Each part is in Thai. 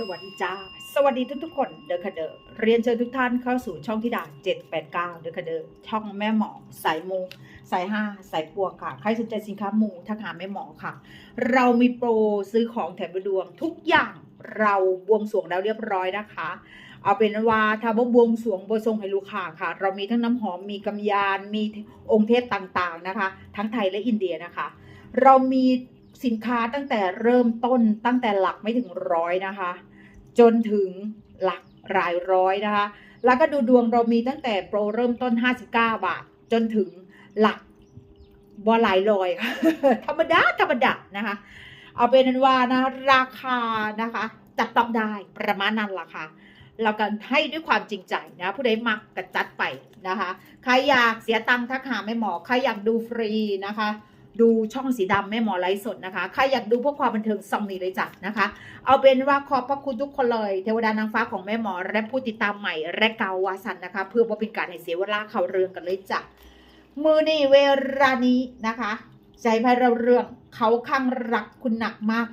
สวัสดีจ้า สวัสดีทุกทุกคนเดอะคเดอร์เรียนเชิญทุกท่านเข้าสู่ช่องที่ด่าน789 เดอะคเดอร์ช่องแม่หมอสายมูสายห้าสายปัวค่ะ ใครสนใจสินค้ามูทักหาแม่หมอค่ะ เรามีโปรซื้อของแถมไปดวง ทุกอย่างเราบวงสรวงแล้วเรียบร้อยนะคะ เอาเป็นว่าถ้าบ่บวงสรวงบวงสรงให้ลูกค้าค่ะ เรามีทั้งน้ำหอมมีกำยานมีองค์เทพต่างๆนะคะ ทั้งไทยและอินเดียนะคะ เรามี สินค้าตั้งแต่เริ่มต้นตั้งแต่หลักไม่ถึงร้อยนะคะ จนถึงหลักรายร้อยนะคะ แล้วก็ดูดวงเรามีตั้งแต่โปรเริ่มต้น 59 บาท จนถึงหลักบอหลายร้อย ธรรมดาธรรมดานะคะ เอาเป็นนันว่านะราคานะคะ จับต้องได้ประมาณนั้นละค่ะเรากันให้ด้วยความจริงใจนะ ผู้ใดมักกระจัดไปนะคะ ใครอยากเสียตังค์ทักหาแม่หมอ ใครอยากดูฟรีนะคะ ดูช่องสีดำแม่หมอไลฟ์สดนะคะ ใครอยากดูพวกความบันเทิงซองนี้เลยจ้ะนะคะ เอาเป็นว่าขอบพระคุณทุกคนเลย เทวดานางฟ้าของแม่หมอและผู้ติดตามใหม่และเกาวาสันนะคะ เพื่อว่าเป็นการให้เสียเวลาเขาเรื่องกันเลยจ้ะ มือนี่เวลานี้นะคะ ใจพายเราเรื่องเขาข้างรักคุณหนักมาก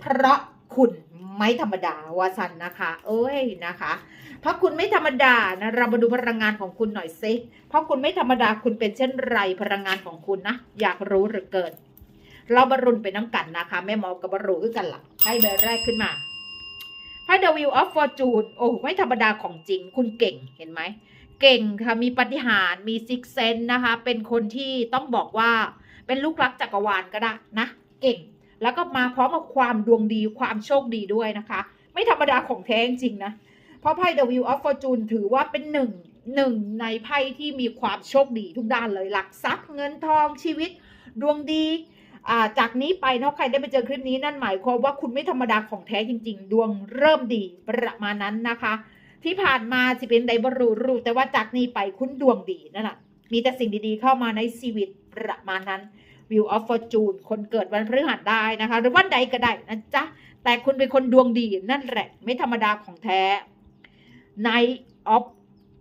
เพราะคุณ ไม่ธรรมดาวาสันนะคะ เอ้ยนะคะเพราะคุณไม่ธรรมดานะเรามาดูพลังงานของคุณหน่อยซิเพราะคุณไม่ธรรมดาคุณเป็นเช่นไรพลังงานของคุณนะอยากรู้หรือเกินเราบรรุนไปน้ำกันนะคะ แม่หมอกับบรรุคือกันละ่ะไพ่ใบแรกขึ้นมาไพ่ The Wheel of Fortune โอ้ไม่ธรรมดาของจริง คุณเก่งเห็นไหมเก่งค่ะมีปฏิหารมีซิกเซนนะคะ เป็นคนที่ต้องบอกว่าเป็นลูกรักจักรวาลก็ได้นะ เก่ง แล้วก็มาพร้อมกับความดวงดีความโชคดีด้วยนะคะ ไม่ธรรมดาของแท้จริงนะ เพราะไพ่ The Wheel of Fortune ถือว่าเป็นหนึ่งหนึ่งในไพ่ที่มีความโชคดีทุกด้านเลยหลักทรัพย์เงินทองชีวิตดวงดีจากนี้ไปเนาะใครได้ไปเจอคลิปนี้นั่นหมายความว่าคุณไม่ธรรมดาของแท้จริง ๆ ดวงเริ่มดีประมาณนั้นนะคะ ที่ผ่านมาสิเป็นไดบรูรูแต่ว่าจากนี้ไปคุณดวงดีนั่นแหละมีแต่สิ่งดีๆเข้ามาในชีวิตประมาณนั้น View of Fortune คนเกิดวันพฤหัสได้นะคะ หรือวันใดก็ได้นะจ๊ะ แต่คุณเป็นคนดวงดีนั่นแหละ ไม่ธรรมดาของแท้ Night of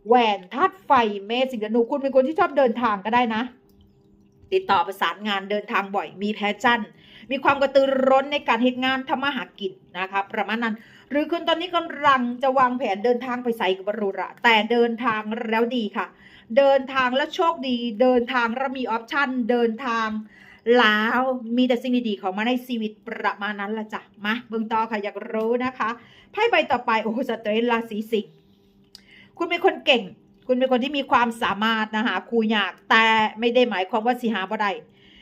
แหวนธาตุไฟเมษสิงห์ธนูคุณเป็นคนที่ชอบเดินทางก็ได้นะ ติดต่อประสานงานเดินทางบ่อย มีแพชชั่น มีความกระตือร้นในการเหตุงานทำมาหากินนะคะ ประมาณนั้น หรือคุณตอนนี้กำลังจะวางแผนเดินทางไปใส่กับบรุระแต่เดินทางแล้วดีค่ะ เดินทางแล้วโชคดี เดินทางแล้วมีออปชั่น เดินทางแล้วมีแต่สิ่งดีๆข้ามาในชีวิตประมาณนั้นละจ้ะมาเบิ่งต่อค่ะอยากรู้นะคะไพ่ใบต่อไปโอ้โหสเตรนราศีสิงห์คุณเป็นคนเก่ง คุณเป็นคนที่มีความสามารถนะคะครูยากแต่ไม่ได้หมายความว่าสิหาบ่ได้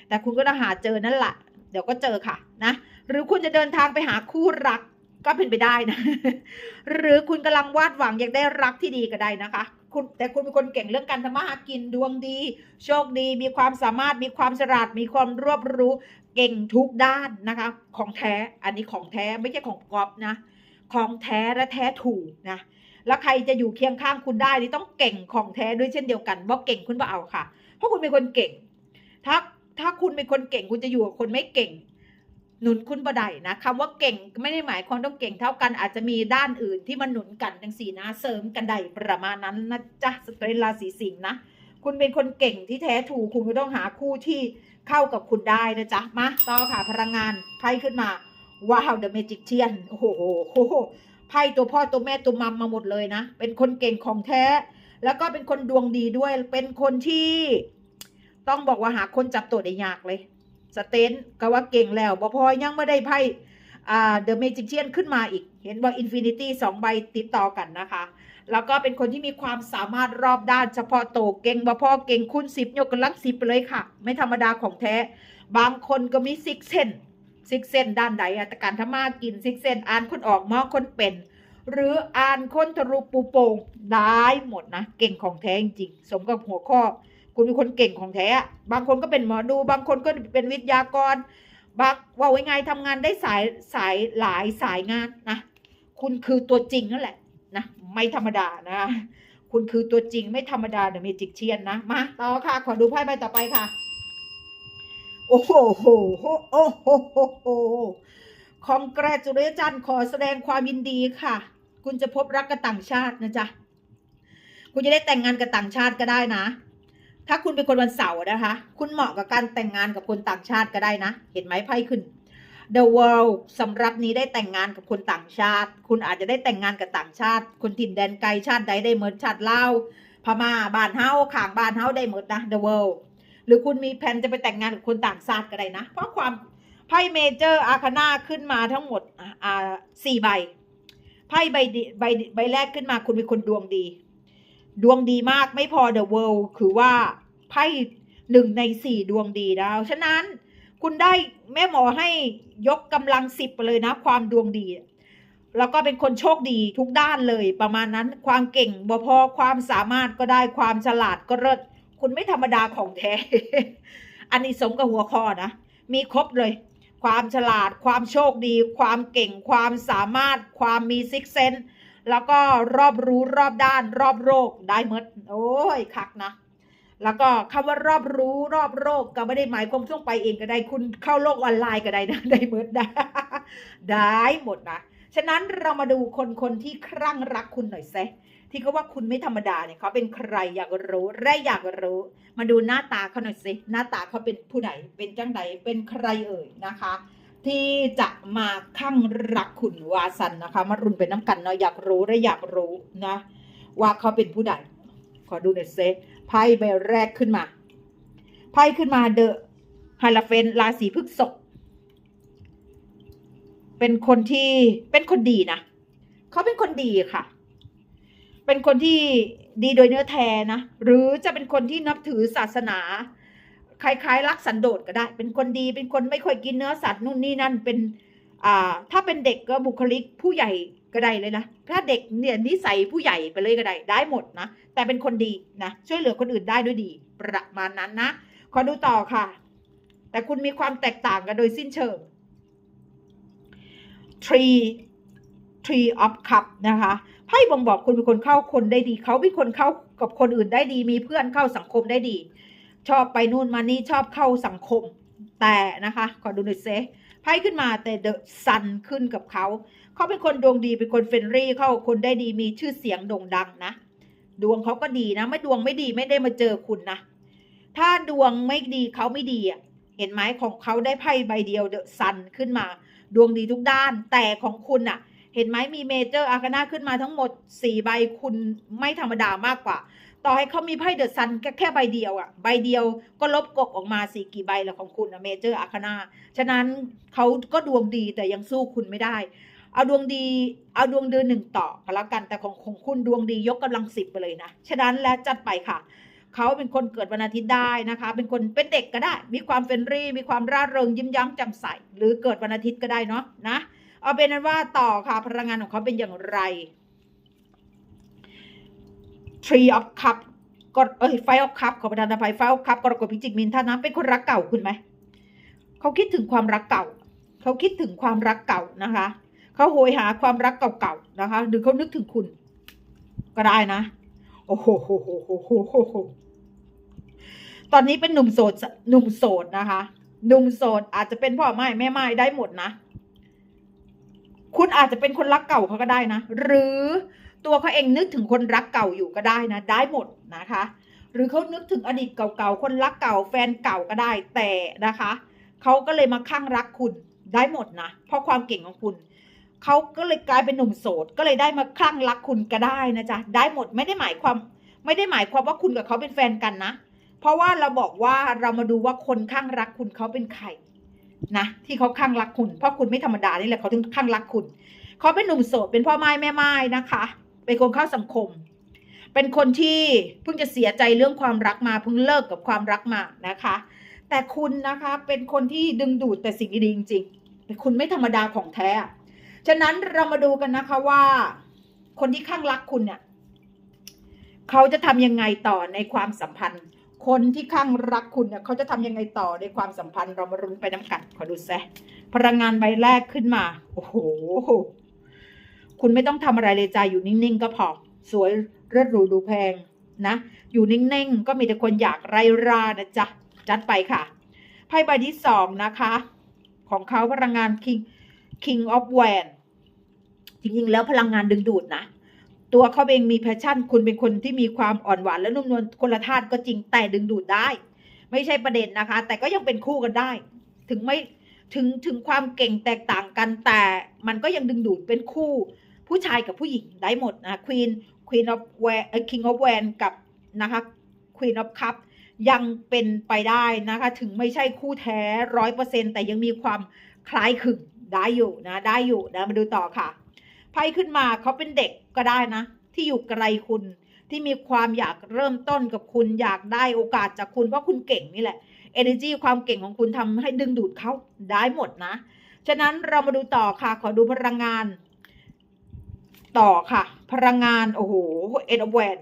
แต่คุณก็ต้องหาเจอนั่นแหละเดี๋ยวก็เจอค่ะนะหรือคุณจะเดินทางไปหาคู่รักก็เป็นไปได้นะ หรือคุณกำลังวาดหวังอยากได้รักที่ดีก็ได้นะคะ คุณแต่คุณเป็นคนเก่งเรื่องการทำมาหากินดวงดี โชคดี มีความสามารถมีความฉลาดมีความรอบรู้เก่งทุกด้านนะคะ ของแท้อันนี้ของแท้ไม่ใช่ของกอบนะ ของแท้และแท้ถูกนะแล้วใครจะอยู่เคียงข้างคุณได้นี่ต้องเก่งของแท้ด้วยเช่นเดียวกันว่าเก่งคุณบ่เอาค่ะ เพราะคุณเป็นคนเก่ง ถ้าถ้าคุณเป็นคนเก่งคุณจะอยู่กับคนไม่เก่ง หนุนคุณบ่ได้นะคำว่าเก่งไม่ได้หมายความต้องเก่งเท่ากัน อาจจะมีด้านอื่นที่มันหนุนกันจังสีนะเสริมกันได้ประมาณนั้นนะจ๊ะสเตรนราศีสิงห์นะคุณเป็นคนเก่งที่แท้ถูกคุณก็ต้องหาคู่ที่เข้ากับคุณได้นะจ๊ะมาต่อค่ะพลังงานไพ่ขึ้นมาว้าวเดอะเมจิกเชียนโอ้โหไพ่ตัวพ่อตัวแม่ตัวมัมมาหมดเลยนะ เป็นคนเก่งของแท้ แล้วก็เป็นคนดวงดีด้วยเป็นคนที่ ต้องบอกว่าหาคนจับตัวได้ยากเลย สเตนก็ว่าเก่งแล้วบ่พอยังไม่ได้ไพ่อ่าเดอะเมจิกเชียนขึ้นมาอีก เห็นว่าอินฟินิตี้สองใบติดต่อกันนะคะ แล้วก็เป็นคนที่มีความสามารถรอบด้านเฉพาะโตเก่งบ่พอเก่งคูณสิบยกกำลังสิบไปเลยค่ะ ไม่ธรรมดาของแท้ บางคนก็มีซิกเซนซิกเซนด้านใดอะแต่การทำมากินซิกเซนอ่านคนออกมองคนเป็น หรืออ่านคนทะลุปูโป่งได้หมดนะ เก่งของแท้จริงสมกับหัวข้อ คุณเป็นคนเก่งของแท้ บางคนก็เป็นหมอดู บางคนก็เป็นวิทยากรบางว่าไว้ไงทำงานได้สายสายหลายสายงานนะ คุณคือตัวจริงนั่นแหละนะไม่ธรรมดานะ คุณคือตัวจริงไม่ธรรมดาเดอะเมจิกเชียนนะมาต่อค่ะ ขอดูไพ่ใบต่อไปค่ะ โอ้โหโหโหโอ้โหโหโหคองแกรจูเลจันขอแสดงความยินดีค่ะ คุณจะพบรักกับต่างชาตินะจ๊ะคุณจะได้แต่งงานกับต่างชาติก็ได้นะ ถ้าคุณเป็นคนวันเสาร์นะคะ คุณเหมาะกับการแต่งงานกับคนต่างชาติก็ได้นะ เห็นไหมไพ่ขึ้น The World สำหรับนี้ได้แต่งงานกับคนต่างชาติ คุณอาจจะได้แต่งงานกับต่างชาติ คนถิ่นแดนไกลชาติใดได้เหมือนชาติลาวพม่าบ้านเฮาข่างบ้านเฮาได้หมดนะ The World หรือคุณมีแผนจะไปแต่งงานกับคนต่างชาติก็ได้นะ เพราะความไพ่เมเจอร์อาคานาขึ้นมาทั้งหมดอ่าอ่าสี่ใบไพ่ใบดีใบใบแรกขึ้นมาคุณเป็นคนดวงดี ดวงดีมากไม่พอ The World คือว่าไพ่หนึ่งในสี่ดวงดีแล้ว ฉะนั้นคุณได้แม่หมอให้ยกกำลังสิบไปเลยนะ ความดวงดี แล้วก็เป็นคนโชคดีทุกด้านเลยประมาณนั้นความเก่งบ่พอความสามารถก็ได้ความฉลาดก็เลิศคุณไม่ธรรมดาของแท้ อันนี้สมกับหัวข้อนะ มีครบเลย ความฉลาด ความโชคดี ความเก่ง ความสามารถ ความมีซิกเซน แล้วก็รอบรู้รอบด้านรอบโรคได้หมดโอ้ยคักนะแล้วก็คำว่ารอบรู้รอบโรคก็ไม่ได้หมายความช่วงไปเองก็ได้คุณเข้าโลกออนไลน์ก็ได้นะได้หมดนะได้หมดนะฉะนั้นเรามาดูคนคนที่ครั่งรักคุณหน่อยแซที่เขาว่าคุณไม่ธรรมดาเนี่ยเขาเป็นใครอยากรู้และอยากรู้ มาดูหน้าตาเขาหน่อยสิหน้าตาเขาเป็นผู้ใดเป็นจังใดเป็นใครเอ่ยนะคะ ที่จะมาข้างรักคุณวาสันนะคะ มารุนเป็นน้ำกันเนาะอยากรู้และอยากรู้นะ ว่าเขาเป็นผู้ใด ขอดูหน่อยเซไพ่ใบแรกขึ้นมาไพ่ขึ้นมาเดอะฮาลาเฟนราศีพฤษภเป็นคนที่เป็นคนดีนะเขาเป็นคนดีค่ะ เป็นคนที่ดีโดยเนื้อแท้นะ หรือจะเป็นคนที่นับถือศาสนา คล้ายๆรักสันโดษก็ได้ เป็นคนดีเป็นคนไม่ค่อยกินเนื้อสัตว์นู่นนี่นั่นเป็นอ่าถ้าเป็นเด็กก็บุคลิกผู้ใหญ่ก็ได้เลยนะถ้าเด็กเนี่ยนิสัยผู้ใหญ่ไปเลยก็ได้ได้หมดนะแต่เป็นคนดีนะช่วยเหลือคนอื่นได้ด้วยดี ประมาณนั้นนะขอดูต่อค่ะ แต่คุณมีความแตกต่างกันโดยสิ้นเชิง tree tree of cup นะคะไพ่บ่งบอกคุณเป็นคนเข้าคนได้ดี เขาเป็นคนเข้ากับคนอื่นได้ดี มีเพื่อนเข้าสังคมได้ดี ชอบไปนู่นมานี่ชอบเข้าสังคม แต่นะคะ ขอดูหน่อยเซไพ่ขึ้นมาแต่เดอะซันขึ้นกับเขา เขาเป็นคนดวงดีเป็นคนเฟรนรี่เขาคนได้ดีมีชื่อเสียงโด่งดังนะ ดวงเขาก็ดีนะ ไม่ดวงไม่ดีไม่ได้มาเจอคุณนะ ถ้าดวงไม่ดีเขาไม่ดีอะเห็นไหมของเขาได้ไพ่ใบเดียวเดอะซันขึ้นมา ดวงดีทุกด้าน แต่ของคุณอะ เห็นไหมมีเมเจอร์อาคาน่าขึ้นมาทั้งหมดสี่ใบคุณไม่ธรรมดามากกว่า ต่อให้เขามีไพ่เดอะซันแค่ใบเดียวอะใบเดียวก็ลบกกออกมาสี่กี่ใบแล้วของคุณอะเมเจอร์อาคนาฉะนั้นเขาก็ดวงดีแต่ยังสู้คุณไม่ได้ เอาดวงดีเอาดวงเดือนหนึ่งต่อก็แล้วกันแต่ของของคุณดวงดียกกำลังสิบไปเลยนะฉะนั้นแล้วจัดไปค่ะเขาเป็นคนเกิดวันอาทิตย์ได้นะคะ เป็นคนเป็นเด็กก็ได้ มีความเฟรนรี่ มีความร่าเริงยิ้มย้ำแจ่มใสหรือเกิดวันอาทิตย์ก็ได้เนาะนะเอาเป็นนั้นว่าต่อค่ะพลังงานของเขาเป็นอย่างไร Tree of Cup กดเอ้ย Five of Cup ขอประทานอภัย Five of Cup กรกฎพิจิกมินท่าน้ำเป็นคนรักเก่าคุณไหมเขาคิดถึงความรักเก่า เขาคิดถึงความรักเก่านะคะ เขาโหยหาความรักเก่าๆนะคะ หรือเขานึกถึงคุณ ก็ได้นะ โอ้โหโหโหโหโหโหโหตอนนี้เป็นหนุ่มโสดหนุ่มโสดนะคะ หนุ่มโสดอาจจะเป็นพ่อไม้แม่ไม้ได้หมดนะ คุณอาจจะเป็นคนรักเก่าเขาก็ได้นะ หรือ ตัวเขาเองนึกถึงคนรักเก่าอยู่ก็ได้นะ ได้หมดนะคะ หรือเขานึกถึงอดีตเก่าๆคนรักเก่าแฟนเก่าก็ได้แต่นะคะเขาก็เลยมาข้างรักคุณได้หมดนะ เพราะความเก่งของคุณเขาก็เลยกลายเป็นหนุ่มโสดก็เลยได้มาคลั่งรักคุณก็ได้นะจ๊ะได้หมดไม่ได้หมายความไม่ได้หมายความว่าคุณกับเขาเป็นแฟนกันนะ เพราะว่าเราบอกว่าเรามาดูว่าคนข้างรักคุณเขาเป็นใครนะที่เขาข้างรักคุณ เพราะคุณไม่ธรรมดานี่แหละเขาถึงข้างรักคุณเขาเป็นหนุ่มโสดเป็นพ่อไม้แม่ไม้นะคะ เป็นคนเข้าสังคม เป็นคนที่เพิ่งจะเสียใจเรื่องความรักมาเพิ่งเลิกกับความรักมานะคะ แต่คุณนะคะเป็นคนที่ดึงดูดแต่สิ่งดีๆจริงๆแต่คุณไม่ธรรมดาของแท้ ฉะนั้นเรามาดูกันนะคะว่า คนที่ข้างรักคุณเนี่ยเขาจะทำยังไงต่อในความสัมพันธ์ คนที่ข้างรักคุณเนี่ยเขาจะทำยังไงต่อในความสัมพันธ์ เรามารุ้นไปน้ำกันขอดูแซะพลังงานใบแรกขึ้นมา โอ้โห คุณไม่ต้องทำอะไรเลยจ้าอยู่นิ่งๆ ก็พอ สวยเลิศหรูดูแพงนะ อยู่นิ่งๆ ก็มีแต่คนอยากไร่รานะจ๊ะ จัดไปค่ะ ไพ่ใบที่สองนะคะ ของเขาพลังงาน King King of w a n จริงๆ แล้วพลังงานดึงดูดนะ ตัวเขาเองมีแพชชั่น คุณเป็นคนที่มีความอ่อนหวานและนุ่มนวลคนละธาตุก็จริงแต่ดึงดูดได้ ไม่ใช่ประเด็นนะคะ แต่ก็ยังเป็นคู่กันได้ ถึงไม่ถึงถึงความเก่งแตกต่างกันแต่มันก็ยังดึงดูดเป็นคู่ ผู้ชายกับผู้หญิงได้หมดนะควีนควีนออฟแวร์คิงออฟแวนกับนะคะควีนออฟคัพยังเป็นไปได้นะคะ ถึงไม่ใช่คู่แท้ร้อยเปอร์เซ็นแต่ยังมีความคล้ายคลึงได้อยู่นะได้อยู่นะมาดูต่อค่ะไพ่ขึ้นมาเขาเป็นเด็กก็ได้นะ ที่อยู่ไกลคุณที่มีความอยากเริ่มต้นกับคุณอยากได้โอกาสจากคุณเพราะคุณเก่งนี่แหละ energy ความเก่งของคุณทำให้ดึงดูดเขาได้หมดนะ ฉะนั้นเรามาดูต่อค่ะขอดูพลังงาน ต่อค่ะ พลังงานโอ้โหเอ็นแวน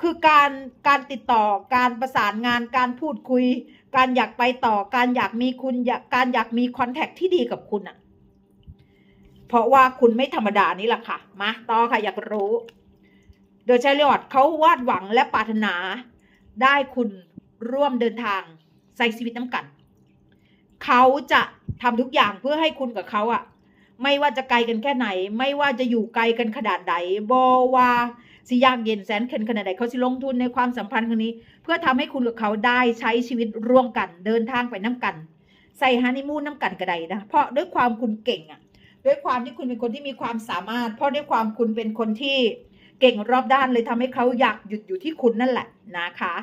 คือการการติดต่อการประสานงานการพูดคุย การอยากไปต่อการอยากมีคุณอยากการอยากมีคอนแทคที่ดีกับคุณอะเพราะว่าคุณไม่ธรรมดานี่แหละค่ะมาต่อค่ะอยากรู้โดยชาลิออดเขาวาดหวังและปรารถนา ได้คุณร่วมเดินทางใส่ชีวิตน้ำกัน เขาจะทำทุกอย่างเพื่อให้คุณกับเขาอะ ไม่ว่าจะไกลกันแค่ไหน ไม่ว่าจะอยู่ไกลกันขนาดใดบอว่าสิยากเย็นแสนเข็นขนาดใดเขาสิลงทุนในความสัมพันธ์ครั้งนี้ เพื่อทำให้คุณกับเขาได้ใช้ชีวิตร่วมกัน เดินทางไปน้ำกัน ใส่ฮันนีมูนน้ำกันกระไดนะเพราะด้วยความคุณเก่งอะด้วยความที่คุณเป็นคนที่มีความสามารถ เพราะด้วยความคุณเป็นคนที่เก่งรอบด้านเลยทำให้เขาอยากหยุดอยู่ที่คุณนั่นแหละนะคะ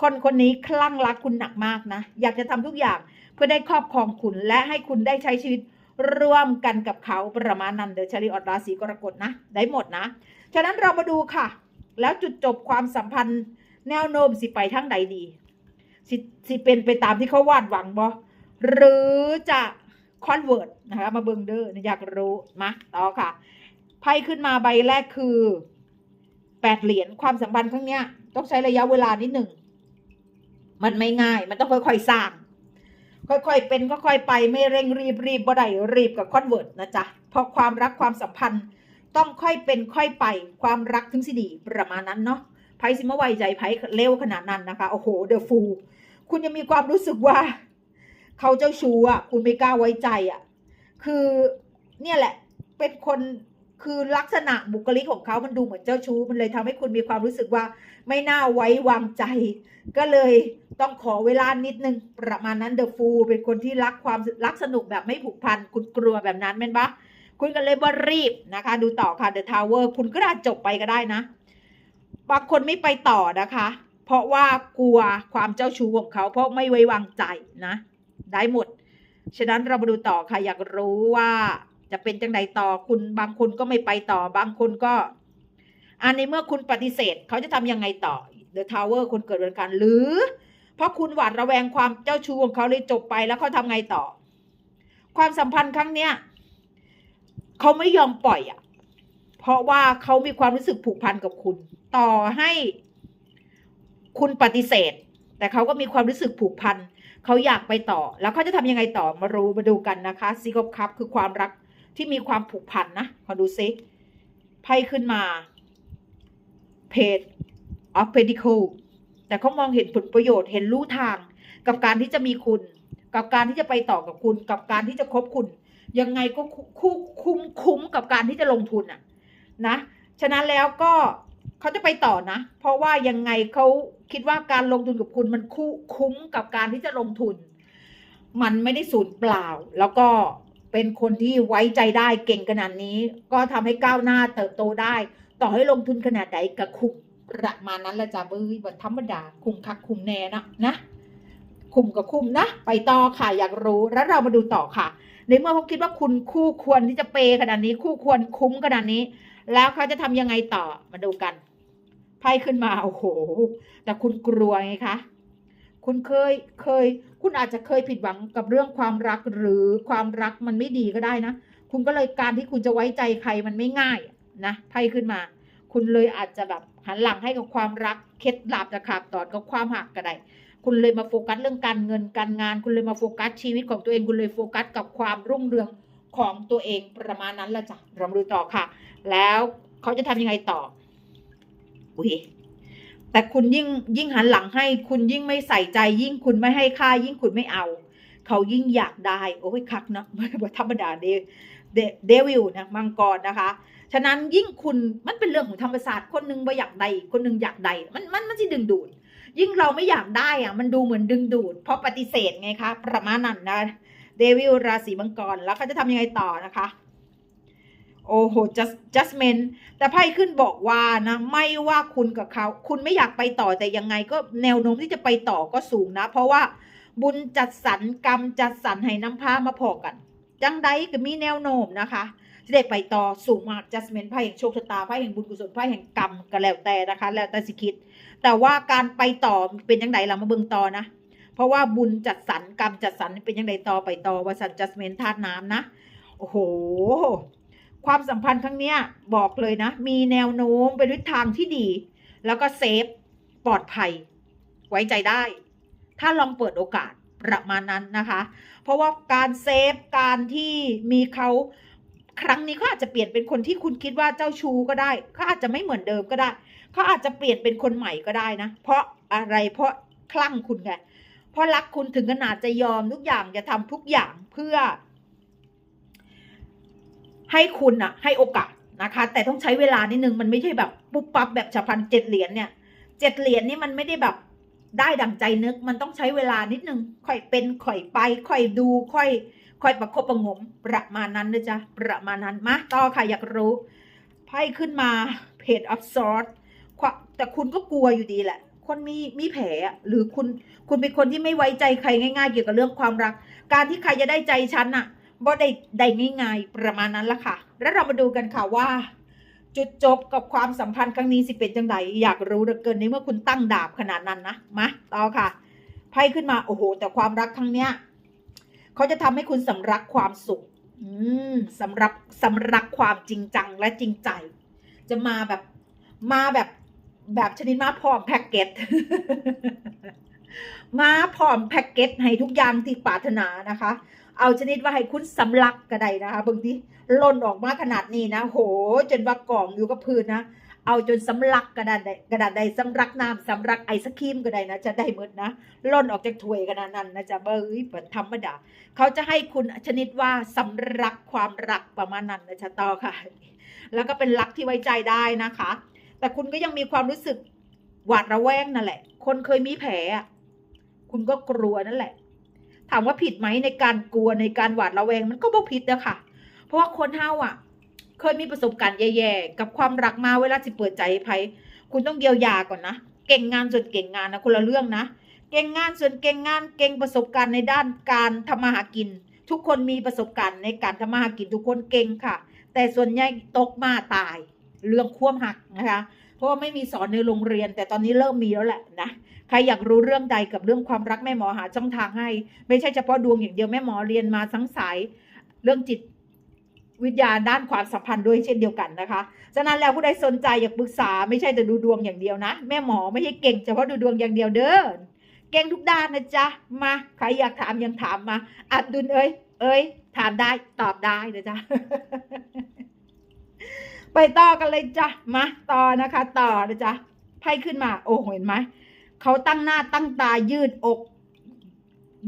คนคนนี้คลั่งรักคุณหนักมากนะ อยากจะทำทุกอย่างเพื่อได้ครอบครองคุณและให้คุณได้ใช้ชีวิต ร่วมกันกับเขาประมาณนั้นเดอชาริออดราศีกรกฎนะ ได้หมดนะ ฉะนั้นเรามาดูค่ะ แล้วจุดจบความสัมพันธ์แนวโน้มสิไปทั้งใดดี สิสิเป็นไปตามที่เขาวาดหวังบ่หรือจะคอนเวิร์ตนะคะมาเบิงเดอร์อยากรู้มาต่อค่ะไพ่ขึ้นมาใบแรกคือแปดเหรียญความสัมพันธ์ครั้งเนี้ย ต้องใช้ระยะเวลานิดหนึ่ง มันไม่ง่าย มันต้องค่อยๆสร้าง ค่อยๆ เป็นค่อยๆ ไปไม่เร่งรีบรีบบ่ได้รีบกับคอนเวิร์ตนะจ๊ะเพราะความรักความสัมพันธ์ ต้องค่อยเป็นค่อยไป ความรักถึงสิดีประมาณนั้นเนาะไพ่สิมาไว้ใจไพ่เร็วขนาดนั้นนะคะโอ้โหเดอะฟูคุณยังมีความรู้สึกว่า เขาเจ้าชู้อะคุณไม่กล้าไว้ใจอะ คือเนี่ยแหละเป็นคน คือลักษณะบุคลิกของเขามันดูเหมือนเจ้าชู้ มันเลยทำให้คุณมีความรู้สึกว่าไม่น่าไว้วางใจ ก็เลยต้องขอเวลานิดนึง ประมาณนั้นเดอะฟูเป็นคนที่รักความรักสนุกแบบไม่ผูกพัน คุณกลัวแบบนั้นเป็นปะคุณก็เลยบ่รีบนะคะ ดูต่อค่ะเดอะทาวเวอร์คุณก็อาจจบไปก็ได้นะ บางคนไม่ไปต่อนะคะ เพราะว่ากลัวความเจ้าชู้ของเขา เพราะไม่ไว้วางใจนะ ได้หมด ฉะนั้นเรามาดูต่อค่ะอยากรู้ว่า จะเป็นจังใดต่อคุณบางคนก็ไม่ไปต่อบางคนก็อันในเมื่อคุณปฏิเสธ เขาจะทำยังไงต่อ The Tower คนเกิดวันอังการหรือ เพราะคุณหวาดระแวงความเจ้าชู้ของเขาเลยจบไปแล้วเขาทำไงต่อ ความสัมพันธ์ครั้งเนี้ยเขาไม่ยอมปล่อยอะ เพราะว่าเขามีความรู้สึกผูกพันกับคุณ ต่อให้คุณปฏิเสธ แต่เขาก็มีความรู้สึกผูกพันเขาอยากไปต่อ แล้วเขาจะทำยังไงต่อมารู้มาดูกันนะคะซีกบคัพคือความรัก ที่มีความผูกพันนะขอดูซิไพ่ขึ้นมาเพจ of pedicle แต่เขามองเห็นผลประโยชน์เห็นรู้ทาง กับการที่จะมีคุณ กับการที่จะไปต่อกับคุณ กับการที่จะคบคุณ ยังไงก็คู่คุ้มคุ้มกับการที่จะลงทุนอะนะฉะนั้นแล้วก็เขาจะไปต่อนะ เพราะว่ายังไงเขาคิดว่าการลงทุนกับคุณมันคู่คุ้มกับการที่จะลงทุน มันไม่ได้สูญเปล่า แล้วก็ เป็นคนที่ไว้ใจได้เก่งขนาดนี้ ก็ทำให้ก้าวหน้าเติบโตได้ ต่อให้ลงทุนขนาดใดกับคุ้มประมาณนั้นละจ้ะเบ้ยบธรรมดาคุ้มคักคุ้มแน่นะนะคุ้มกับคุ้มนะ ไปต่อค่ะอยากรู้แล้วเรามาดูต่อค่ะ ในเมื่อเขาคิดว่าคุณคู่ควรที่จะเปย์ขนาดนี้ คู่ควรคุ้มขนาดนี้ แล้วเขาจะทำยังไงต่อมาดูกันไพ่ขึ้นมาโอ้โหแต่คุณกลัวไงคะ คุณเคยเคย คุณอาจจะเคยผิดหวังกับเรื่องความรักหรือความรักมันไม่ดีก็ได้นะ คุณก็เลยการที่คุณจะไว้ใจใครมันไม่ง่ายนะไพ่ขึ้นมา คุณเลยอาจจะแบบหันหลังให้กับความรักเคล็ดลับจะขาดตอนกับความหักก็ได้คุณเลยมาโฟกัสเรื่องการเงินการงาน คุณเลยมาโฟกัสชีวิตของตัวเอง คุณเลยโฟกัสกับความรุ่งเรืองของตัวเองประมาณนั้นละจ้ะเรามาดูต่อค่ะ แล้วเขาจะทำยังไงต่ออุ้ย แต่คุณยิ่งยิ่งหันหลังให้ คุณยิ่งไม่ใส่ใจ ยิ่งคุณไม่ให้ค่า ยิ่งคุณไม่เอา เขายิ่งอยากได้ โอ้ยคักเนาะไม่ธรรมดาเดเดวิลนะมังกรนะคะ ฉะนั้นยิ่งคุณมันเป็นเรื่องของธรรมศาสตร์คนหนึงอยากได้คนหนึงอยากได้มันมันมันจะดึงดูด ยิ่งเราไม่อยากได้อะมันดูเหมือนดึงดูด เพราะปฏิเสธไงคะ ประมาณนั้นนะเดวิลราศีมังกรแล้วเขาจะทำยังไงต่อนะคะ โอ้โห just justment แต่ไพ่ขึ้นบอกว่านะ ไม่ว่าคุณกับเขา คุณไม่อยากไปต่อแต่ยังไงก็แนวโน้มที่จะไปต่อก็สูงนะ เพราะว่าบุญจัดสรรกรรมจัดสรรให้น้ำพามาพอกัน จังใดก็มีแนวโน้มนะคะจะได้ไปต่อสูงมาก justment ไพ่แห่งโชคชะตาไพ่แห่งบุญกุศลไพ่แห่งกรรมก็แล้วแต่นะคะ แล้วแต่สิคิด แต่ว่าการไปต่อเป็นยังไงเรามาเบิ่งต่อนะ เพราะว่าบุญจัดสรรกรรมจัดสรรเป็นยังไงต่อไปต่อวาสัน justment ธาตุน้ำนะ โอ้โห ความสัมพันธ์ครั้งเนี้ยบอกเลยนะ มีแนวโน้มไปด้วยทางที่ดี แล้วก็เซฟปลอดภัย ไว้ใจได้ ถ้าลองเปิดโอกาสประมาณนั้นนะคะ เพราะว่าการเซฟการที่มีเขาครั้งนี้เขาอาจจะเปลี่ยนเป็นคนที่คุณคิดว่าเจ้าชู้ก็ได้เขาอาจจะไม่เหมือนเดิมก็ได้เขาอาจจะเปลี่ยนเป็นคนใหม่ก็ได้นะ เพราะอะไรเพราะคลั่งคุณไงเพราะรักคุณถึงขนาดจะยอมทุกอย่างจะทำทุกอย่างเพื่อ ให้คุณอะให้โอกาสนะคะ แต่ต้องใช้เวลานิดนึงมันไม่ใช่แบบปุ๊บปั๊บแบบฉับพลันเจ็ดเหรียญเนี่ยเจ็ดเหรียญนี่มันไม่ได้แบบได้ดั่งใจนึกมันต้องใช้เวลานิดนึงค่อยเป็นค่อยไป ค่อยดู ค่อย ค่อยประคบประงมประมาณนั้นนะจ๊ะประมาณนั้นมาต่อค่ะอยากรู้ไพ่ขึ้นมาเพจออฟซอร์แต่คุณก็กลัวอยู่ดีแหละ คนมีมีแผลหรือคุณคุณเป็นคนที่ไม่ไว้ใจใครง่าย ๆ เกี่ยวกับเรื่องความรัก การที่ใครจะได้ใจฉันอะ บ่ได้ได้ง่ายๆประมาณนั้นละค่ะ แล้วเรามาดูกันค่ะว่า จุดจบกับความสัมพันธ์ครั้งนี้สิเป็นจังไดอยากรู้เหลือเกินในเมื่อคุณตั้งดาบขนาดนั้นนะมาต่อค่ะไพ่ขึ้นมาโอ้โห แต่ความรักครั้งเนี้ยเขาจะทำให้คุณสำรักความสุข อืมสำรับสำรักความจริงจังและจริงใจ จะมาแบบมาแบบแบบชนิดมาพร้อมแพ็กเกจมาพร้อมแพ็กเกจให้ทุกอย่างที่ปรารถนานะคะ เอาชนิดว่าให้คุณสำลักก็ได้นะคะบางทีล่นออกมาขนาดนี้นะ โห จนว่ากล่องอยู่กับพื้นนะ เอาจนสำลักกระดานใดกระดานใดสำลักน้ำสำลักไอศครีมก็ได้นะ จะได้หมดนะล่นออกจากถ้วยขนาดนั้นนะจะเบยเปิดธรรมดาเขาจะให้คุณชนิดว่าสำลักความรักประมาณนั้นนะจะต่อค่ะ แล้วก็เป็นรักที่ไว้ใจได้นะคะ แต่คุณก็ยังมีความรู้สึกหวาดระแวงนั่นแหละ คนเคยมีแผลคุณก็กลัวนั่นแหละ ถามว่าผิดไหมในการกลัวในการหวาดระแวงมันก็บ่ผิดนะค่ะ เพราะว่าคนเฮาอะ เคยมีประสบการณ์แย่ๆกับความรักมาเวลาสิเปิดใจให้ไผคุณต้องเยียวยาก่อนนะเก่งงานส่วนเก่งงานนะคนละเรื่องนะเก่งงานส่วนเก่งงานเก่งประสบการณ์ในด้านการทำมาหากิน ทุกคนมีประสบการณ์ในการทำมาหากินทุกคนเก่งค่ะ แต่ส่วนใหญ่ตกมาตาย เรื่องควมหักนะคะ เพราะว่าไม่มีสอนในโรงเรียน แต่ตอนนี้เริ่มมีแล้วแหละนะใครอยากรู้เรื่องใดกับเรื่องความรักแม่หมอหาช่องทางให้ ไม่ใช่เฉพาะดวงอย่างเดียวแม่หมอเรียนมาทั้งสายเรื่องจิตวิทยาด้านความสัมพันธ์ด้วยเช่นเดียวกันนะคะฉะนั้นแล้วผู้ใดสนใจอยากปรึกษาไม่ใช่แต่ดูดวงอย่างเดียวนะ แม่หมอไม่ใช่เก่งเฉพาะดูดวงอย่างเดียวเด้อเก่งทุกด้านนะจ๊ะมาใครอยากถามยังถามมาอัดดุลเอ้ยเอ้ยถามได้ตอบได้นะจ๊ะ ไปต่อกันเลยจ้ะมาต่อนะคะ ต่อนะจ๊ะไพ่ขึ้นมา โอ้เห็นไหมเขาตั้งหน้าตั้งตายืดอก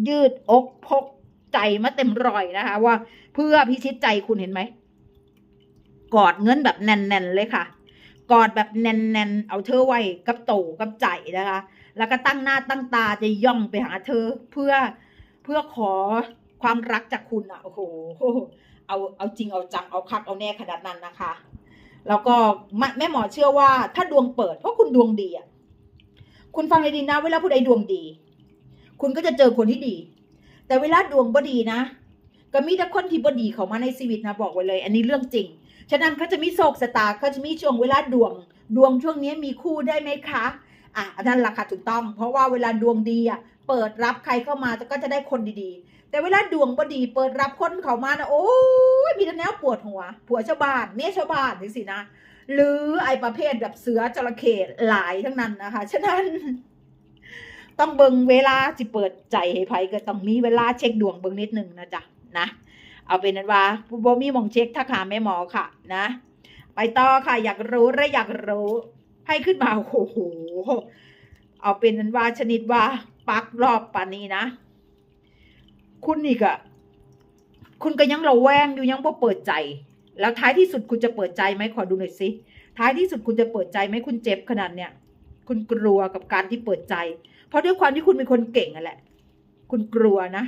ยืดอกพกใจมาเต็มรอยนะคะ ว่าเพื่อพิชิตใจคุณเห็นไหมกอดเงินแบบแน่นๆเลยค่ะ กอดแบบแน่นๆเอาเธอไว้กับโตกับใจนะคะ แล้วก็ตั้งหน้าตั้งตาจะย่องไปหาเธอเพื่อเพื่อขอความรักจากคุณอะโอ้โหเอาเอาจริงเอาจังเอาคักเอาแน่ขนาดนั้นนะคะ แล้วก็แม่หมอเชื่อว่าถ้าดวงเปิด เพราะคุณดวงดีอะคุณฟังให้ดีนะ เวลาผู้ใดดวงดี คุณก็จะเจอคนที่ดี แต่เวลาดวงบ่ดีนะก็มีแต่คนที่บ่ดีเข้ามาในชีวิตนะบอกไว้เลย อันนี้เรื่องจริง ฉะนั้นเขาจะมีโศกสตาเขาจะมีช่วงเวลาดวง ดวงช่วงนี้มีคู่ได้ไหมคะอะอันนั้นราคาถูกต้อง เพราะว่าเวลาดวงดีอะเปิดรับใครเข้ามาก็จะได้คนดีๆ แต่เวลาดวงบดีเปิดรับคนเข้ามานะโอ้ยมีแต่แนวปวดหัว ผัวชาวบ้านเมียชาวบ้านถึงสินะ หรือไอประเภทแบบเสือจระเข้หลายทั้งนั้นนะคะ ฉะนั้น ต้องเบิงเวลาสิเปิดใจให้ไผก็ต้องมีเวลาเช็คดวงเบิงนิดนึงนะจ๊ะนะ เอาเป็นนั้นว่าบ่มีมองเช็คถ้าขาแม่หมอค่ะ นะ ไปต่อค่ะ อยากรู้และอยากรู้ให้ขึ้นมาโอ้โหเอาเป็นนั้นว่าชนิดว่าปักรอบปานนี้นะ คุณนี่ก็คุณก็ยังระแวงอยู่ยังบ่เปิดใจ แล้วท้ายที่สุดคุณจะเปิดใจไหมขอดูหน่อยสิท้ายที่สุดคุณจะเปิดใจไหมคุณเจ็บขนาดเนี้ยคุณกลัวกับการที่เปิดใจ เพราะด้วยความที่คุณเป็นคนเก่งอะแหละ คุณกลัวนะ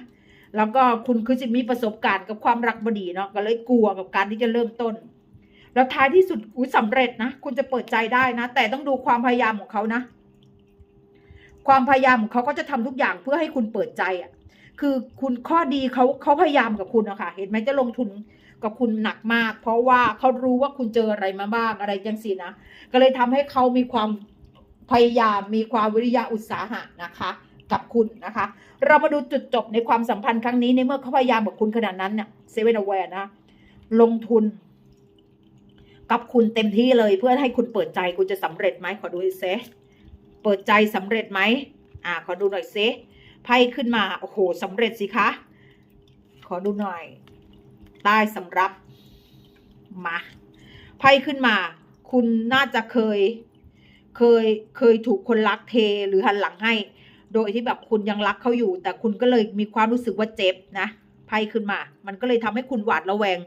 แล้วก็คุณคือจะมีประสบการณ์กับความรักบดีเนาะก็เลยกลัวกับการที่จะเริ่มต้น แล้วท้ายที่สุดอุ้ยสำเร็จนะ คุณจะเปิดใจได้นะ แต่ต้องดูความพยายามของเขานะ ความพยายามของเขาก็จะทำทุกอย่างเพื่อให้คุณเปิดใจอะ คือคุณข้อดีเขาเขาพยายามกับคุณอะค่ะ เห็นไหมจะลงทุนกับคุณหนักมาก เพราะว่าเขารู้ว่าคุณเจออะไรมาบ้างอะไรจังสินะ ก็เลยทำให้เขามีความพยายามมีความวิริยะอุตสาหะนะคะกับคุณนะคะ เรามาดูจุดจบในความสัมพันธ์ครั้งนี้ในเมื่อเขาพยายามกับคุณขนาดนั้นเนี่ยเซเว่นอแวร์นะลงทุน กับคุณเต็มที่เลยเพื่อให้คุณเปิดใจคุณจะสำเร็จไหมขอดูหน่อยเซเปิดใจสำเร็จไหมอ่าขอดูหน่อยเซ ไพ่ขึ้นมา โอ้โหสำเร็จสิคะ ขอดูหน่อย ใต้สำรับมาไพ่ขึ้นมา คุณน่าจะเคย เคยเคยถูกคนรักเทหรือหันหลังให้ โดยที่แบบคุณยังรักเขาอยู่ แต่คุณก็เลยมีความรู้สึกว่าเจ็บนะไพ่ขึ้นมา มันก็เลยทำให้คุณหวาดระแวง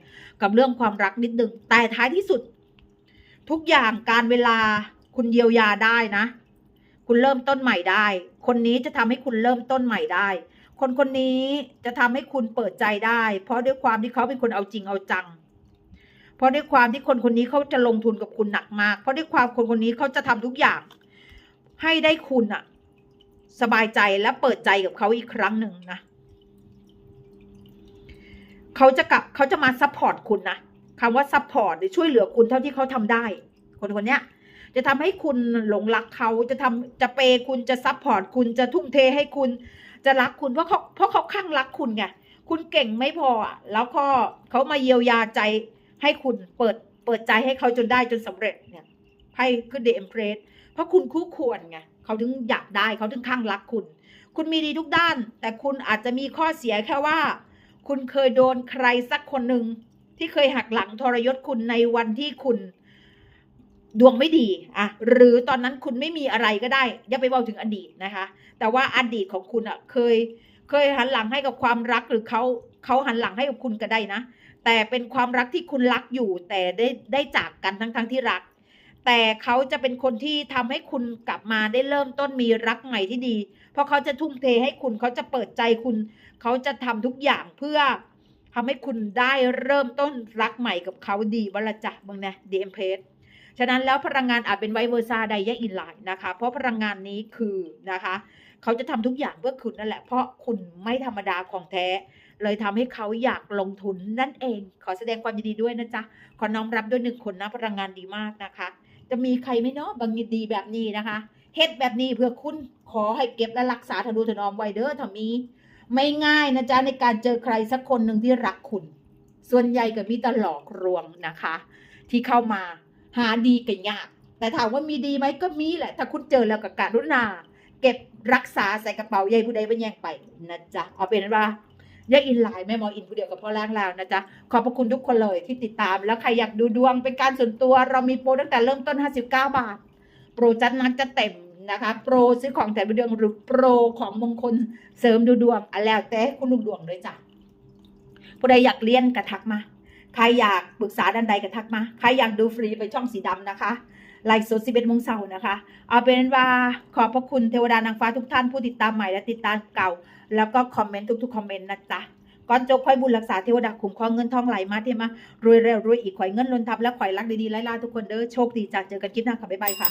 กับเรื่องความรักนิดนึง แต่ท้ายที่สุด ทุกอย่างการเวลาคุณเยียวยาได้นะ คุณเริ่มต้นใหม่ได้ คนนี้จะทำให้คุณเริ่มต้นใหม่ได้ คนคนนี้จะทำให้คุณเปิดใจได้ เพราะด้วยความที่เขาเป็นคนเอาจริงเอาจัง เพราะด้วยความที่คนคนนี้เขาจะลงทุนกับคุณหนักมาก เพราะด้วยความคนคนนี้เขาจะทำทุกอย่าง ให้ได้คุณอะสบายใจและเปิดใจกับเขาอีกครั้งหนึ่งนะเขาจะกลับเขาจะมาซัพพอร์ตคุณนะคำว่าซัพพอร์ตหรือช่วยเหลือคุณเท่าที่เขาทำได้ คนคนเนี้ย จะทำให้คุณหลงรักเขาจะทำจะเปย์คุณจะซัพพอร์ตคุณจะทุ่มเทให้คุณ จะรักคุณเพราะเขาเพราะเขาข้างรักคุณไงคุณเก่งไม่พออะแล้วก็เขามาเยียวยาใจให้คุณเปิดเปิดใจให้เขาจนได้จนสำเร็จเนี่ยไพ่ขึ้นเดมเพรสเพราะคุณคู่ควรไงเขาถึงอยากได้เขาถึงข้างรักคุณ คุณมีดีทุกด้าน แต่คุณอาจจะมีข้อเสียแค่ว่า คุณเคยโดนใครสักคนหนึ่งที่เคยหักหลังทรยศคุณในวันที่คุณ ดวงไม่ดีอะหรือตอนนั้นคุณไม่มีอะไรก็ได้ อย่าไปเบาถึงอดีตนะคะ แต่ว่าอดีตของคุณอะเคยเคยหันหลังให้กับความรักหรือเขาเขาหันหลังให้กับคุณก็ได้นะ แต่เป็นความรักที่คุณรักอยู่ แต่ได้ได้จากกันทั้งทั้งที่รัก แต่เขาจะเป็นคนที่ทำให้คุณกลับมาได้เริ่มต้นมีรักใหม่ที่ดี เพราะเขาจะทุ่มเทให้คุณเขาจะเปิดใจคุณ เขาจะทำทุกอย่างเพื่อทำให้คุณได้เริ่มต้นรักใหม่กับเขาดีวละจ้ะบางนะดีเอ็มเพส ฉะนั้นแล้วพลังงานอาจเป็นไวเวอร์ซาไดยะอินไลน์นะคะ เพราะพลังงานนี้คือนะคะ เขาจะทำทุกอย่างเพื่อคุณนั่นแหละ เพราะคุณไม่ธรรมดาของแท้ เลยทำให้เขาอยากลงทุนนั่นเอง ขอแสดงความยินดีด้วยนะจ๊ะ ขอน้อมรับด้วยหนึ่งคนนะพลังงานดีมากนะคะ จะมีใครไหม่เนาะบางยินดีแบบนี้นะคะเฮ็ดแบบนี้เพื่อคุณขอให้เก็บและรักษาธนูถนอมไวเด้อถ้ามี ไม่ง่ายนะจ๊ะในการเจอใครสักคนหนึ่งที่รักคุณ ส่วนใหญ่ก็มีแตหลอกลวงนะคะ ที่เข้ามา หาดีกันยาก แต่ถามว่ามีดีไหมก็มีแหละ ถ้าคุณเจอแล้วกับการรุณา เก็บรักษาใส่กระเป๋าใยผู้ใดไปแย่งไปนะจ๊ะเอาเป็นว่าแยกอินไลน์แม่หมออินผู้เดียวกับพ่อแรงแล้วนะจ๊ะ ขอบพระคุณทุกคนเลยที่ติดตามแล้วใครอยากดูดวงเป็นการส่วนตัว เรามีโปรตั้งแต่เริ่มต้น 59 บาท โปรจัดนัดจะเต็มนะคะ โปรซื้อของแต่ละเดือนหรือโปรของมงคลเสริมดูดวงอันแล้วแต่คุณลูกดวงเลยจ้ะผู้ใดอยากเรียนกระทักมา ใครอยากปรึกษาด้านใดกระทักมา ใครอยากดูฟรีไปช่องสีดำนะคะไลฟ์สด11โมงเช้านะคะ เอาเป็นว่าขอบพระคุณเทวดานางฟ้าทุกท่านผู้ติดตามใหม่และติดตามเก่า แล้วก็คอมเมนต์ทุกๆคอมเมนต์นะจ๊ะก่อนจบคอยบุญรักษาเทวดาคุ้มครองเงินทองไหลมาเทมารวยเร็วรวยอีกข่อยเงินล้นทับและข่อยรักดีๆไล่ล่าทุกคนเด้อโชคดีจ้ะเจอกันคลิปหน้าค่ะบ๊ายบายค่ะ